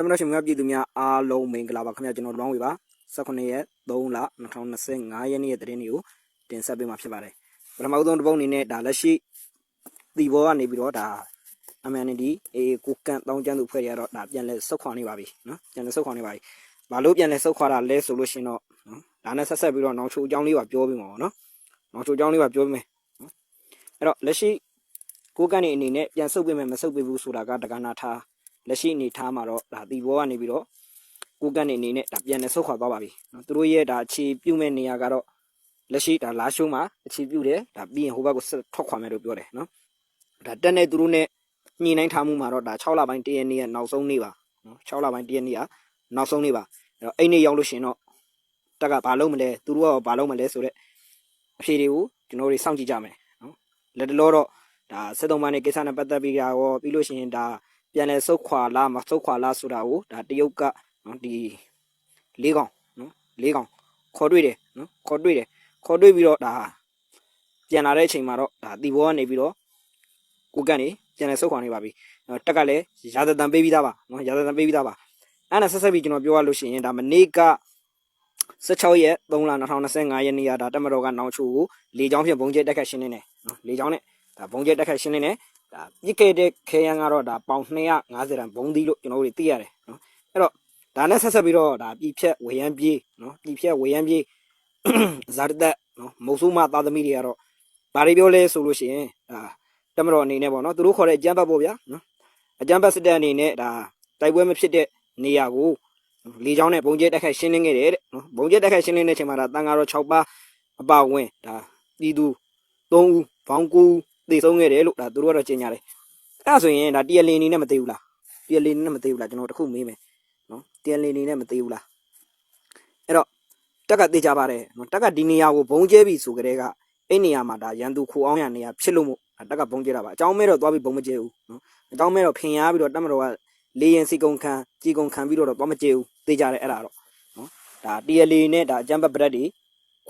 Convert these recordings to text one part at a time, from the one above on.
တမန်တော်ရှင်များပြည်သူများအားလုံးမင်္ဂလာပါခင်ဗျာကျွန်တော်လောင်းဝေပါ18ရက်3လ2025ရက်နေ့ရဲ့သတင်းတွေကိုတင်ဆက်ပေးမှာဖြစ်ပါတယ်ပထမဆုံးတစ်ပုတ်အနေနဲ့ဒါလက်ရှိဒီဘောကနေပြီးတော့ဒါ MND အေကိုကန်တောင်းကျန်းသူဖွဲ့ရတော့ဒါပြန်လဲစုတ်ခွာနေပါပြီနော်ပြန်လဲစုတ်ခွာနေပါပြီဘာလို့ပြန်လဲစုတ်ခွာတာလဲဆိုလို့ရှင်တော့နော်ဒါနဲ့ဆက်ဆက်ပြီးတော့နောင်ချိုအကြောင်းလေးပါပြောပြမှာပေါ့နော်နောင်ချိုအကြောင်းလေးပါပြောပြမယ်နော်အဲ့တော့လက်ရှိကိုကန်နေအနေနဲ့ပြန်စုတ်ပေးမယ်မစုတ်ပေးဘူးဆိုတာကတက္ကနာထား လက်ရှိအနေထားမှာတော့ဒါဒီဘောကနေပြီးတော့ကိုကန်နေအနေနဲ့ဒါပြန်နေဆုတ်ခွာသွားပါပြီနော်သူတို့ရဲ့ဒါအခြေပြုမဲ့နေရာကတော့လက်ရှိဒါလာရှုံးမှာအခြေပြုတယ်ဒါပြီးရင်ဟိုဘက်ကိုဆက်ထွက်ခွာမယ်လို့ပြောတယ်နော်ဒါတက်နေသူတို့နဲ့ညှိနှိုင်းထားမှုမှာတော့ဒါ6လပိုင်းတရက်နေ့ကနောက်ဆုံးနေ့ပါနော်6လပိုင်းတရက်နေ့ကနောက်ဆုံးနေ့ပါအဲ့တော့အဲ့နေ့ရောက်လို့ရှရင်တော့တက်ကဘာလုပ်မလဲသူတို့ကဘာလုပ်မလဲဆိုတော့အဖြေတွေကိုကျွန်တော်တို့စောင့်ကြည့်ကြမယ်နော်လက်တလောတော့ဒါစက်သုံးပါးနဲ့ကိစ္စနဲ့ပတ်သက်ပြီးတာရောပြီးလို့ရှရင်ဒါ ပြန်လဲစုတ်ခွာလားမစုတ်ခွာလားဆိုတာကိုဒါတရုတ်ကနော်ဒီလေးကောင်နော်လေးကောင်ခေါ်တွေ့တယ်နော်ခေါ်တွေ့တယ်ခေါ်တွေ့ပြီးတော့ဒါပြန်လာတဲ့အချိန်မှာတော့ဒါတီဘောကနေပြီးတော့ကိုကန်နေပြန်လဲစုတ်ခွာနေပါပြီနော်တက်ကလည်းရာဇတန်ပေးပြီးသားပါနော်ရာဇတန်ပေးပြီးသားပါအဲ့ဒါဆက်ဆက်ပြီးကျွန်တော်ပြောရလို့ရှိရင်ဒါမနေ့က16ရက်3လ2025ရက်နေ့ကဒါတက်မတော်ကနောင်ချိုကိုလေချောင်းဖြင့်ဘုံကျဲတက်ခတ်ရှင်းနေတယ်နော်လေချောင်းနဲ့ဒါဘုံကျဲတက်ခတ်ရှင်းနေတယ် ဒါပြစ်ခဲ့တဲ့ခဲယမ်းကတော့ဒါပေါင်250တန်ဘုံသီးလို့ကျွန်တော်တို့သိရတယ်နော်အဲ့တော့ဒါနဲ့ဆက်ဆက်ပြီးတော့ဒါပြည်ဖြတ်ဝေယံပြေးနော်ပြည်ဖြတ်ဝေယံပြေးဇာတသက်နော်မုတ်ဆိုးမသားသမီးတွေကတော့ဘာတွေပြောလဲဆိုလို့ရှိရင်ဒါတမတော်အနေနဲ့ပေါ့နော်သူတို့ခေါ်တဲ့အကြမ်းဖက်ပေါ့ဗျာနော်အကြမ်းဖက်စစ်တပ်အနေနဲ့ဒါတိုက်ပွဲမဖြစ်တဲ့နေရာကိုလေချောင်းနဲ့ဘုံကျဲတက်ခတ်ရှင်းလင်းခဲ့တယ်တဲ့နော်ဘုံကျဲတက်ခတ်ရှင်းလင်းတဲ့အချိန်မှာဒါတန်ဃာတော်6ပါးအပါဝင်ဒါပြည်သူ3ဦးဘောင်း9ဦး သေဆုံးခဲ့တယ်လို့ဒါသူတို့ကတော့ကြေညာတယ်အဲ့ဒါဆိုရင်ဒါတရားလင်အနေနဲ့မသိဘူးလားတရားလင်အနေနဲ့မသိဘူးလားကျွန်တော်တခုမေးမယ်နော်တရားလင်အနေနဲ့မသိဘူးလားအဲ့တော့တက်ကသိကြပါတယ်နော်တက်ကဒီနေရာကိုဘုံကျဲပြီဆိုကြတဲ့ကအဲ့နေရာမှာဒါရန်သူခိုအောင်ရနေရာဖြစ်လို့မို့ဒါတက်ကဘုံကျဲတာပါအကြောင်းမဲတော့သွားပြီးဘုံမကျဲဘူးနော်အကြောင်းမဲတော့ဖင်ရပြီးတော့တက်မတော်ကလေရင်စီကုံခံကြီးကုံခံပြီးတော့တော့သွားမကျဲဘူးသိကြတယ်အဲ့ဒါတော့နော်ဒါတရားလင်နဲ့ဒါအကြမ်းပတ်ပရက်တွေ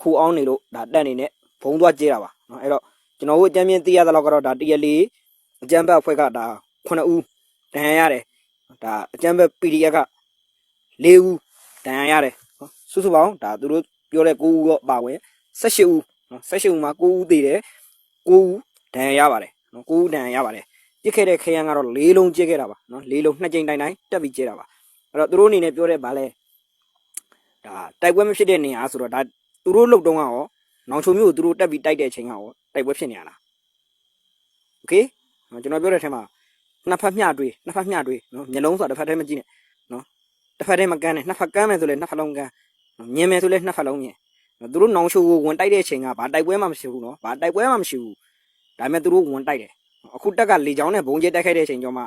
ခိုအောင်နေလို့ဒါတက်နေနဲ့ဘုံသွားကျဲတာပါနော်အဲ့တော့ ကျွန်တော်တို့အကြမ်းမြင်သိရသလောက်ကတော့ဒါတရားလင်အကြံဘက်အဖွဲ့ကဒါ9ဦးတန်ရရတယ်ဒါအကြံဘက် PDF က4ဦးတန်ရရတယ်နော်စုစုပေါင်းဒါသူတို့ပြောတဲ့9ဦးတော့ပါဝင်18ဦးနော်18ဦးမှာ9ဦးသေးတယ်9ဦးတန်ရရပါတယ်နော်9ဦးတန်ရရပါတယ်ပြစ်ခဲ့တဲ့ခရမ်းကတော့၄လုံးကျစ်ခဲ့တာပါနော်၄လုံးနှစ်ကြိမ်တိုင်းတိုင်းတက်ပြီးကျစ်တာပါအဲ့တော့သူတို့အနေနဲ့ပြောတဲ့ဗာလဲဒါတိုက်ပွဲမဖြစ်တဲ့နေရာဆိုတော့ဒါသူတို့လုတ်တုံးကရော နောင်ချုံမျိုးကိုသူတို့တက်ပြီးတိုက်တဲ့အချိန်ကရောတိုက်ပွဲဖြစ်နေရလားโอเค နော်ကျွန်တော်ပြောတဲ့အထက်မှာနှစ်ဖက်မျှတွေးနှစ်ဖက်မျှတွေးနော်မျက်လုံးဆိုတာတစ်ဖက်တည်းမကြည့်နဲ့နော်တစ်ဖက်တည်းမကန်းနဲ့နှစ်ဖက်ကန်းမယ်ဆိုလဲနှစ်ဖက်လုံးကန်းနော်မြင်မယ်ဆိုလဲနှစ်ဖက်လုံးမြင်နော်သူတို့နောင်ချိုကိုဝင်တိုက်တဲ့အချိန်ကဘာတိုက်ပွဲမှမရှိဘူးနော်ဘာတိုက်ပွဲမှမရှိဘူးဒါပေမဲ့သူတို့ဝင်တိုက်တယ်နော်အခုတက်ကလေချောင်းနဲ့ဘုံကျဲတိုက်ခိုက်တဲ့အချိန်ကျော်မှ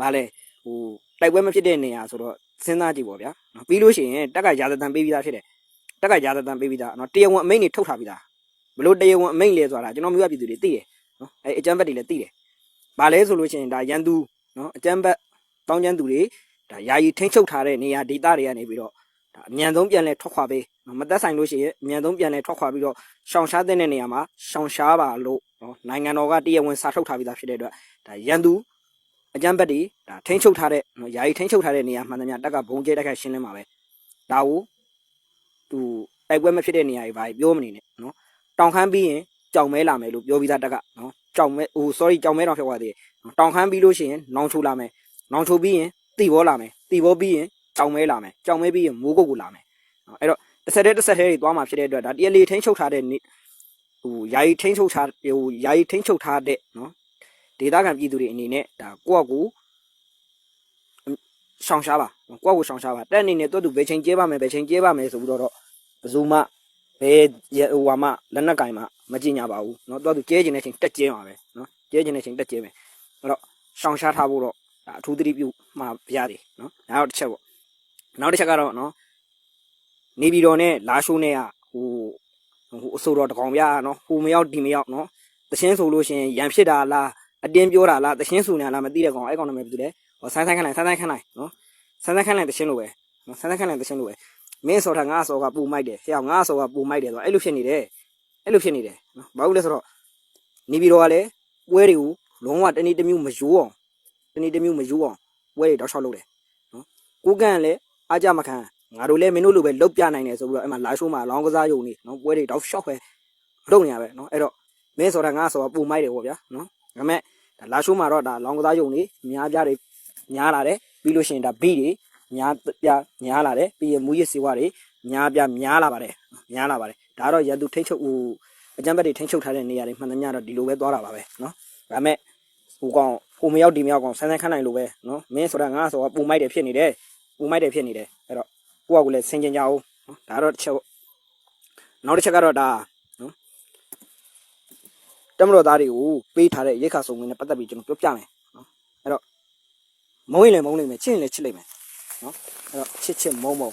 ဘာလဲဟိုတိုက်ပွဲမဖြစ်တဲ့နေရာဆိုတော့စဉ်းစားကြည့်ပေါ့ဗျာနော်ပြီးလို့ရှိရင်တက်ကရာဇသံပေးပြီးသားဖြစ်တယ် တက်ကရာဇသံပေးပြီးသားနော်တရားဝင်အမိန့်တွေထုတ်ထားပြီးသားဘလို့တရားဝင်အမိန့်လဲဆိုတာကျွန်တော်မျိုးရပြည်သူတွေသိတယ်နော်အဲအကြမ်းဖက်တွေလည်းသိတယ်။ဘာလဲဆိုလို့ရှိရင်ဒါရန်သူနော်အကြမ်းဘက်တောင်းကျမ်းသူတွေဒါယာယီထိန်းချုပ်ထားတဲ့နေရာဒေသတွေကနေပြီးတော့ဒါအမြန်ဆုံးပြန်လဲထွက်ခွာပေးနော်မသက်ဆိုင်လို့ရှိရင်အမြန်ဆုံးပြန်လဲထွက်ခွာပြီးတော့ရှောင်ရှားတဲ့နေရာမှာရှောင်ရှားပါလို့နော်နိုင်ငံတော်ကတရားဝင်စာထုတ်ထားပြီးသားဖြစ်တဲ့အတွက်ဒါရန်သူအကြမ်းဘက်တွေဒါထိန်းချုပ်ထားတဲ့နော်ယာယီထိန်းချုပ်ထားတဲ့နေရာမှန်သမျှတက်ကဘုံကျဲတက်ခတ်ရှင်းလင်းပါပဲဒါကို သူတိုက်ပွဲမဖြစ်တဲ့နေရာတွေဘာပြောမနေနဲ့နော်တောင်ခမ်းပြီးရင်ကြောင်မဲလာမယ်လို့ပြောပြီးသားတက်ကနော်ကြောင်မဲဟို sorry ကြောင်မဲတောင်ဖြစ်သွားသေးတယ်တောင်ခမ်းပြီးလို့ရှိရင်နောင်ချိုလာမယ်နောင်ချိုပြီးရင်တိဘောလာမယ်တိဘောပြီးရင်ကြောင်မဲလာမယ်ကြောင်မဲပြီးရင်မိုးကုတ်ကိုလာမယ်အဲ့တော့တစ်ဆက်တည်းတစ်ဆက်တည်းတွေသွားမှာဖြစ်တဲ့အတွက်ဒါတရားလေထိန်းချုပ်ထားတဲ့နေ့ဟိုယာယီထိန်းချုပ်ထားဟိုယာယီထိန်းချုပ်ထားတဲ့နော်ဒေသခံပြည်သူတွေအနေနဲ့ဒါကိုယ့်အကူရှောင်ရှားပါ ကိုယ့်အကူရှောင်ရှားပါတက်အနေနဲ့တို့သူဘယ်ချိန်ကျဲပါမယ်ဘယ်ချိန်ကျဲပါမယ်ဆိုပြီးတော့ဘယ်သူမှဘယ်ဟိုဟာမှလက်နက်ကင်မှမကြင်ညာပါဘူးเนาะတို့သူကျဲကျင်တဲ့ချိန်တက်ကျဲမှာပဲเนาะ ကျဲကျင်တဲ့ချိန်တက်ကျဲမယ်အဲ့တော့ရှောင်ရှားထားဖို့တော့ဒါအထူးသတိပြုမှာပြရတယ်နော်ဒါတော့တစ်ချက်ပေါ့နောက်တစ်ချက်ကတော့နော်နေပြည်တော်နဲ့လာရှိုးနဲ့ကဟိုဟိုအစိုးရတကောင်ပြနော်ဟိုမရောက်ဒီမရောက်နော်တရှင်းဆိုလို့ရှိရင်ရန်ဖြစ်တာလားအတင်းပြောတာလားတရှင်းဆိုနေလားမသိတဲ့ကောင်အဲ့ကောင်နာမည်ဘယ်သူလဲဟောဆန်းဆန်းခန့်လိုက်ဆန်းဆန်းခန့်လိုက်နော် ဆန်းဆန်းခန့်လိုက်တရှင်းလို့ပဲနော်ဆန်းဆန်းခန့်လိုက်တရှင်းလို့ပဲမင်းစော်တာငါစော်ကပူမိုက်တယ်ဟဲ့အောင်ငါစော်ကပူမိုက်တယ်ဆိုတော့အဲ့လိုဖြစ်နေတယ်အဲ့လိုဖြစ်နေတယ်နော်ဘာလို့လဲဆိုတော့နေပြည်တော်ကလည်းပွဲတွေကိုလုံးဝတနေ့တစ်မျိုးမယိုးအောင်တနေ့တစ်မျိုးမယိုးအောင်ပွဲတွေတောက်လျှောက်လုပ်တယ်နော်ကိုကိုကန့်လည်းအားကြမခံငါတို့လည်းမင်းတို့လိုပဲလုတ်ပြနိုင်တယ်ဆိုပြီးတော့အဲ့မှာလာရှိုးမှာလောင်းကစားယုံနေနော်ပွဲတွေတော့ရှော့ပဲလုပ်နေရပဲနော်အဲ့တော့မင်းဆိုတာငါဆိုတာပူမိုက်တယ်ပေါ့ဗျာနော်ဒါပေမဲ့ဒါလာရှိုးမှာတော့ဒါလောင်းကစားယုံနေအများပြားတွေ များလာတယ်ပြီးလို့ရှိရင်ဒါဘီတွေများပြားများလာတယ်ပြီးရင်မူရစ်စီဝါတွေများပြားများလာပါတယ်များလာပါတယ်ဒါကတော့ရန်သူထိတ်ချုပ်ဟိုအကြမ်းဖက်တွေထိတ်ချုပ်ထားတဲ့နေရာတွေမှန်သမျှတော့ဒီလိုပဲသွားတာပါပဲနော်ဒါပေမဲ့ဟိုကောင်ဟိုမရောက်ဒီမရောက်ကောင်ဆန်းဆန်းခန့်နိုင်လို့ပဲနော်မင်းဆိုတာငါဆိုတာပူမိုက်တယ်ဖြစ်နေတယ်ပူမိုက်တယ်ဖြစ်နေတယ်အဲ့တော့ကိုကကိုလည်းဆင်ကျင်ကြအောင်နော်ဒါတော့တစ်ချက်ပေါ့နောက်တစ်ချက်ကတော့ဒါနော်တမတော်သားတွေကိုပေးထားတဲ့ရိတ်ခါစုံဝင်နဲ့ပတ်သက်ပြီးကျွန်တော်ပြောပြမယ်နော်အဲ့တော့ မုံရင်လည်းမုံလိမ့်မယ်ချစ်ရင်လည်းချစ်လိမ့်မယ်နော်အဲ့တော့ချစ်ချစ်မုံမုံ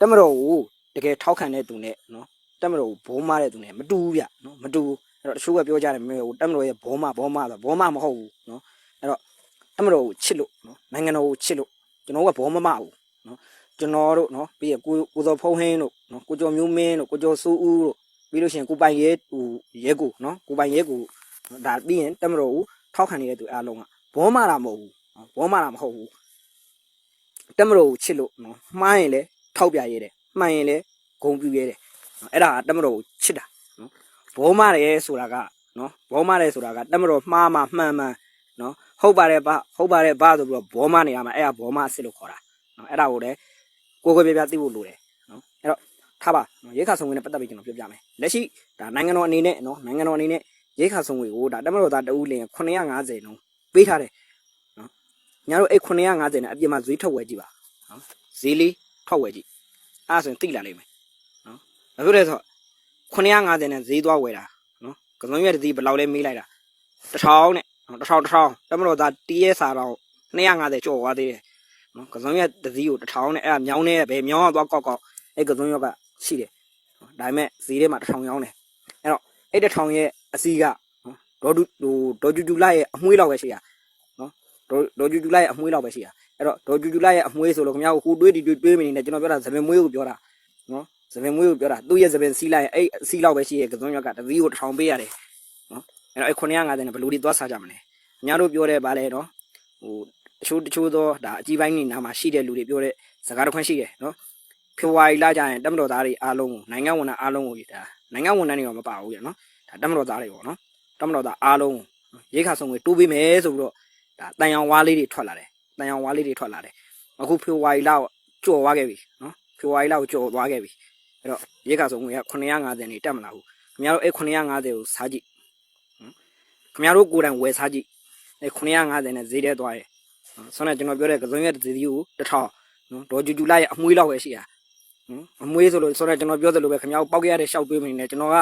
တမတော်ကိုတကယ်ထောက်ခံတဲ့သူနဲ့နော်တမတော်ကိုဘိုးမားတဲ့သူနဲ့မတူဘူးဗျနော်မတူဘူးအဲ့တော့တချို့ကပြောကြတယ်မင်းဟိုတက်မတော်ရဲ့ဘောမဘောမဆိုဘောမမဟုတ်ဘူးနော်အဲ့တော့တက်မတော်ကိုချစ်လို့နော်နိုင်ငံတော်ကိုချစ်လို့ကျွန်တော်ကဘောမမဘူးနော်ကျွန်တော်တို့နော်ပြီးရကိုကိုစော်ဖုံးဟင်းတို့နော်ကိုကျော်မျိုးမင်းတို့ကိုကျော်စိုးဦးတို့ပြီးလို့ရှိရင်ကိုပိုင်ရဲဟိုရဲကိုနော်ကိုပိုင်ရဲကိုဒါပြီးရင်တက်မတော်ကိုထောက်ခံနေတဲ့သူအားလုံးကဘောမတာမဟုတ်ဘူး နော်ဘောမတာမဟုတ်ဘူးတက်မတော်ကိုချစ်လို့နော်မှားရင်လည်းထောက်ပြရဲတယ်မှန်ရင်လည်းဂုံပြူရဲတယ်နော်အဲ့ဒါကတက်မတော်ကိုချစ်တာဘောမရဲဆိုတာကနော်ဘောမရဲဆိုတာကတက်မတော်မှားမှမှန်မှန်နော်ဟုတ်ပါတယ်ဗျဟုတ်ပါတယ်ဗျဆိုပြီးတော့ဘောမနေရမှာအဲ့ဒါဘောမအစ်စ်လို့ခေါ်တာနော်အဲ့ဒါကိုလည်းကိုယ်ကိုယ်ပြပြသိဖို့လိုတယ်နော်အဲ့တော့ထားပါနော်ရေခါဆောင်ဝင်နဲ့ပတ်သက်ပြီးကျွန်တော်ပြောပြမယ်လက်ရှိဒါနိုင်ငံတော်အနေနဲ့နော်နိုင်ငံတော်အနေနဲ့ရေခါဆောင်ဝင်ကိုဒါတက်မတော်သားတဦးလင်950လုံးပေးထားတယ်နော် ညာတို့အဲ့950နဲ့အပြစ်မှာဈေးထုတ်ဝယ်ကြည့်ပါနော်ဈေးလေးထုတ်ဝယ်ကြည့်အဲ့ဒါဆိုရင်သိလာလိမ့်မယ်နော်ဘာဖြစ်လဲဆိုတော့950နဲ့ဈေးသွားဝယ်တာနော်ကစုံရွက်တစ်စီးဘယ်လောက်လဲမေးလိုက်တာတစ်ထောင်နဲ့နော်တစ်ထောင်တစ်ထောင်တမလို့သားတီးရဲစာတော့250ကျော်သွားသေးတယ်နော်ကစုံရွက်တစ်စီးကိုတစ်ထောင်နဲ့အဲ့ဒါမြောင်းနေပဲမြောင်းတော့သွားကောက်ကောက်အဲ့ကစုံရွက်ကရှိတယ်နော်ဒါပေမဲ့ဈေးထဲမှာတစ်ထောင်ရောင်းတယ်အဲ့တော့အဲ့တစ်ထောင်ရဲ့အစီးကနော်ဒေါ်ဒူဟိုဒေါ်ဂျူဂျူလာရဲ့အမွှေးလောက်ပဲရှိတာနော် ဒေါ်ဒေါ်ဂျူဂျူလာရဲ့အမွှေးလောက်ပဲရှိတာအဲ့တော့ဒေါ်ဂျူဂျူလာရဲ့အမွှေးဆိုလို့ခင်ဗျားကိုဟိုတွေးဒီတွေးတွေးမနေနဲ့ကျွန်တော်ပြောတာသပင်မွေးကိုပြောတာနော်သပင်မွေးကိုပြောတာသူ့ရဲ့သပင်စီးလိုက်ရင်အဲ့အစီးလောက်ပဲရှိရဲ့ကစုံရွက်ကတသီးကိုတစ်ထောင်ပေးရတယ်နော်အဲ့တော့အဲ့950နဲ့ဘယ်လိုဒီသွားစားကြမလဲအများတို့ပြောတဲ့ဗာလဲနော်ဟိုတချို့တချို့သောဒါအကြီးပိုင်းနေနာမှာရှိတဲ့လူတွေပြောတဲ့စကားတစ်ခွန်းရှိတယ်နော်ဖေဖော်ဝါရီလကျရင်တက်မတော်သားတွေအားလုံးကိုနိုင်ငံဝန်ထမ်းအားလုံးကိုဒါနိုင်ငံဝန်ထမ်းတွေတော့မပါဘူးရနော်ဒါတက်မတော်သားတွေပေါ့နော်တက်မတော်သားအားလုံးကိုရိတ်ခါဆုံးကိုတိုးပေးမယ်ဆိုပြီးတော့ ဒါတန်ရောင်ဝါးလေးတွေထွက်လာတယ်တန်ရောင်ဝါးလေးတွေထွက်လာတယ်အခုဖေဖော်ဝါရီလကိုကြော်သွားခဲ့ပြီနော်ဖေဖော်ဝါရီလကိုကြော်သွားခဲ့ပြီအဲ့တော့ရေခါဆုံးငွေက950နေတက်မလာဘူးခင်ဗျားတို့အဲ့950ကိုစားကြည့်ဟမ်ခင်ဗျားတို့ကိုယ်တိုင်ဝယ်စားကြည့်အဲ့950နဲ့ဈေးထဲသွားရဲနော်ဆောင်းနေကျွန်တော်ပြောတဲ့ကစုံရက်တစ်စီးကိုတစ်ထောင်နော်ဒေါ်ဂျူဂျူလာရဲ့အမွှေးလောက်ပဲရှိတာဟမ်အမွှေးဆိုလို့ဆောင်းနေကျွန်တော်ပြောသလိုပဲခင်ဗျားတို့ပောက်ခဲ့ရတဲ့ရှောက်တွေးမနေနဲ့ကျွန်တော်က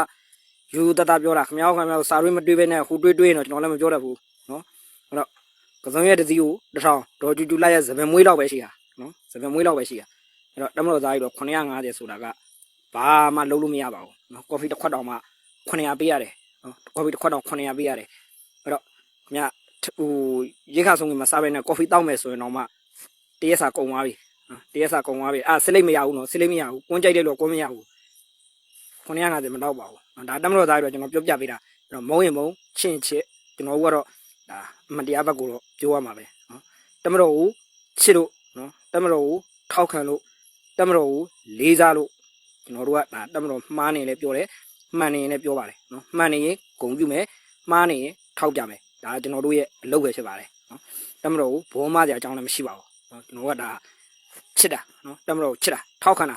ယူတတပြောတာခင်ဗျားတို့ခင်ဗျားတို့စာရွေးမတွေးပဲနဲ့ဟိုတွေးတွေးရင်တော့ကျွန်တော်လည်းမပြောတတ်ဘူးနော်အဲ့တော့ ကစုံရက်တစ်စီးကိုတစ်ထောင်ဒေါ်ဂျူဂျူလာရဲ့သပင်မွှေးလောက်ပဲရှိတာနော်သပင်မွှေးလောက်ပဲရှိတာအဲ့တော့တမလို့သားကြီးတော့950ဆိုတာကဘာမှလုံးလို့မရပါဘူးနော်ကော်ဖီတစ်ခွက်တောင်မှ900ပေးရတယ်နော်ကော်ဖီတစ်ခွက်တောင်900ပေးရတယ်အဲ့တော့ခင်ဗျဟိုရေခါဆုံးကမစားဘဲနဲ့ကော်ဖီတောက်မယ်ဆိုရင်တော့မှတရက်စာကုန်သွားပြီနော်တရက်စာကုန်သွားပြီအာဆစ်လိုက်မရဘူးနော်ဆစ်လိုက်မရဘူးကွန်းကြိုက်တယ်လို့ကွန်းမရဘူး950မတော့ပါဘူးနော်ဒါတမလို့သားပြီးတော့ကျွန်တော်ပြောပြပေးတာအဲ့တော့မုံရင်မုံချင့်ချစ်ကျွန်တော်တို့ကတော့ ဒါအမတရားဘက်ကိုတော့ပြောရမှာပဲနော်တမလို့ကိုချစ်လို့နော်တမလို့ကိုထောက်ခံလို့တမလို့ကိုလေးစားလို့ကျွန်တော်တို့ကဒါတက်မတော်မှားနေလည်းပြောတယ်မှန်နေရင်လည်းပြောပါတယ်နော်မှန်နေရင်ဂုံပြုမယ်မှားနေရင်ထောက်ပြမယ်ဒါကကျွန်တော်တို့ရဲ့အလုပ်ပဲဖြစ်ပါတယ်နော်တက်မတော်ကိုဘောမစရာအကြောင်းလည်းမရှိပါဘူးနော်ကျွန်တော်ကဒါချစ်တာနော်တက်မတော်ကိုချစ်တာထောက်ခံတာ